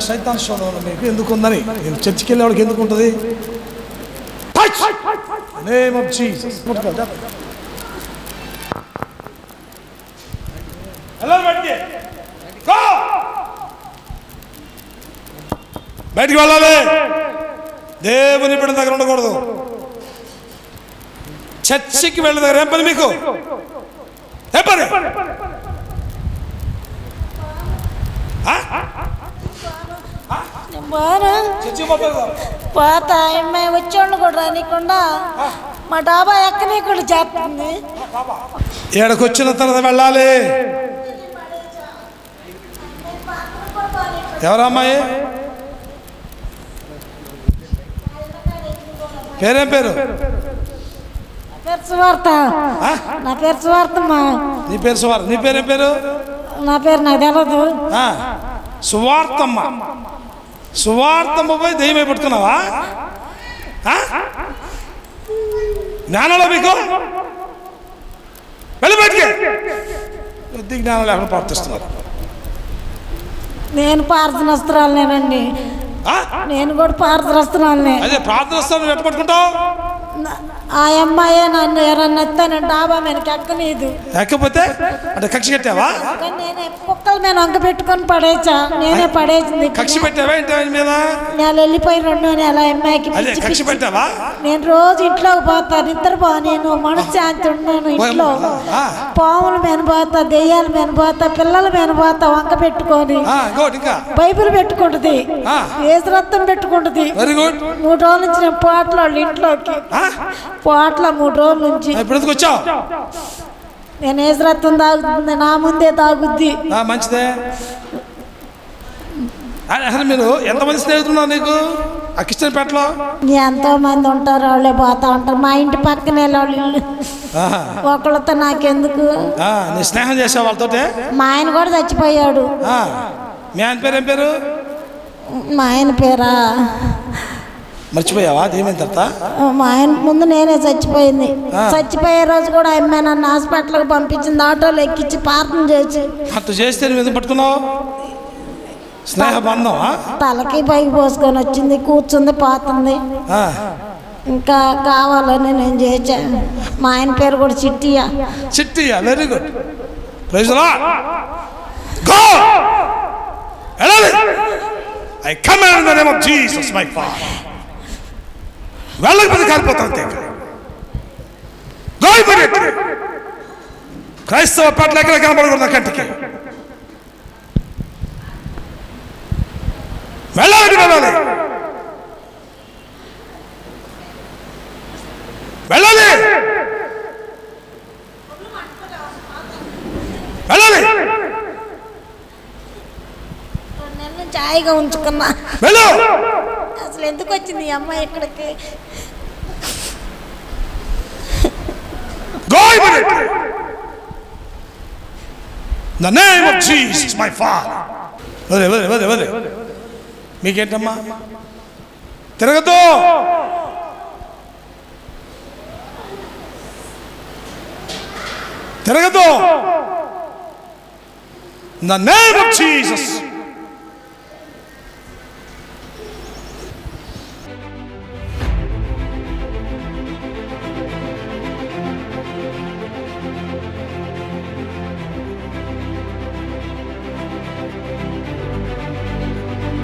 సైతాన్ శోధన మీకు ఎందుకు ఉందని నేను చర్చికి వెళ్ళేవాడికి ఎందుకు ఉంటుంది నేమ్ ఆఫ్ జీసస్ బయటికి వెళ్ళాలి. దేవుని బిడ్డ దగ్గర ఉండకూడదు. చర్చికి వెళ్ళిన దగ్గర ఏం పని మీకు? ఏం పని ఆ? పోతారు పాత అమ్మాయి వచ్చేవాళ్ళు కూడా రానికుండా మా డాబా ఎక్కనీకుండా చేస్తుంది. ఏడకు వచ్చిన తర్వాత వెళ్ళాలి. ఎవరు అమ్మాయి? పేరేం పేరు? నా పేరు సువార్త? నా పేరు సువార్తమ్మా. నీ పేరు సువార్ నీ పేరేం పేరు? నా పేరు నాకు తెలియదు సువార్తమ్మ. సువార్తమ్మ పోయి దెయ్యమై పట్టుకున్నావా? ఆ? జ్ఞానంలో మీకు? వెళ్ళి బయటికి. జ్ఞానం లేకుండా ప్రవర్తిస్తున్నారు నేను పార్థనస్త్రాలనేనండి ఆ? నేను కూడా పార్థనస్త్రాలనే అదే ప్రార్థన స్థానం ఎట్ట పట్టుకుంటావు? ఆ అమ్మాయే నన్ను ఎవరన్నా ఎత్తానంటే డాబా మీదకి ఎక్కనీదు లేకపోతే అంటే కక్ష కట్టావా? కానీ నేనే కుక్కల మీద వంక పెట్టుకొని పడేసా నేనే పడేసింది కక్ష పెట్టావా ఆయన మీద? నెల వెళ్ళిపోయి రెండో నెల అమ్మాయికి అదే పిచ్చి కక్ష పిచ్చి. పెట్టావా? నేను రోజు ఇంట్లోకి పోతా నిద్ర పో నేను మనశ్శాంతి ఉన్నాను ఇంట్లో. ఆ. పాముల మీద పోతా దెయ్యాల మీద పోతా పిల్లల మీద పోతా వంక పెట్టుకొని. ఆ, ఇంకోటి ఇంకా. బైబిల్ పెట్టుకుంటుంది. ఆ. ఏసురత్నం పెట్టుకుంటుంది. Very good. మూడు రోజుల నుంచి నేను పోట్ల వాళ్ళ ఇంట్లోకి. పోట్ల మూడు రోజుల నుంచి. ఇప్పుడు ఎందుకు వచ్చావు? నేను ఏసురత్నం తాగుతుంది నా ముందే తాగుద్ది. మంచిదే. అసలు మీరు ఎంతమంది స్నేహితులు నీకు? ఆ కిష్టపేటలో ఎంతో మంది ఉంటారు వాళ్ళే పోతా ఉంటారు. మా ఇంటి పక్కనే వాళ్ళు ఇల్లు. ఒకళ్ళతో నాకెందుకు? స్నేహం చేసావు వాళ్ళతోటే? మా ఆయన కూడా చచ్చిపోయాడు. మీ ఆయన పేరు ఏం పేరు? మా ఆయన పేరా? మర్చిపోయావా? దేమేం తర్వాత? మా ఆయన ముందు నేనే చచ్చిపోయింది. చచ్చిపోయే రోజు కూడా అమ్మ నన్ను హాస్పిటల్కి పంపించింది ఆటోలో ఎక్కించి ప్రార్థన చేసి. అట్లా చేస్తే నువ్వు ఎందుకు పట్టుకున్నావు? స్నేహ బంధం? తలకి పైకి పోసుకొని వచ్చింది కూర్చుంది పోతుంది. ఇంకా కావాలని నేను చేశాను మా ఆయన పేరు కూడా Chittiya. Chittiya very good praise go I come in the name of Jesus my father వెళ్ళకపోతే కాలిపోతాను అంతే. గో ఇమ్మీడియట్ క్రైస్తవ పట్ల ఎక్కడ కనబడకూడదు కంటికి. వెళ్ళాలి. వెళ్ళాలి. వెళ్ళాలి. వెళ్ళాలి హాయిగా ఉంచుకున్నా. వెళ్ళు. అసలు ఎందుకు వచ్చింది ఈ అమ్మాయి ఇక్కడికి Go immediately. In the name of Jesus, my Father. వదే వదే వదే వదే మీకేంటమ్మా తిరగద్దు తిరగద్దు In the name of Jesus.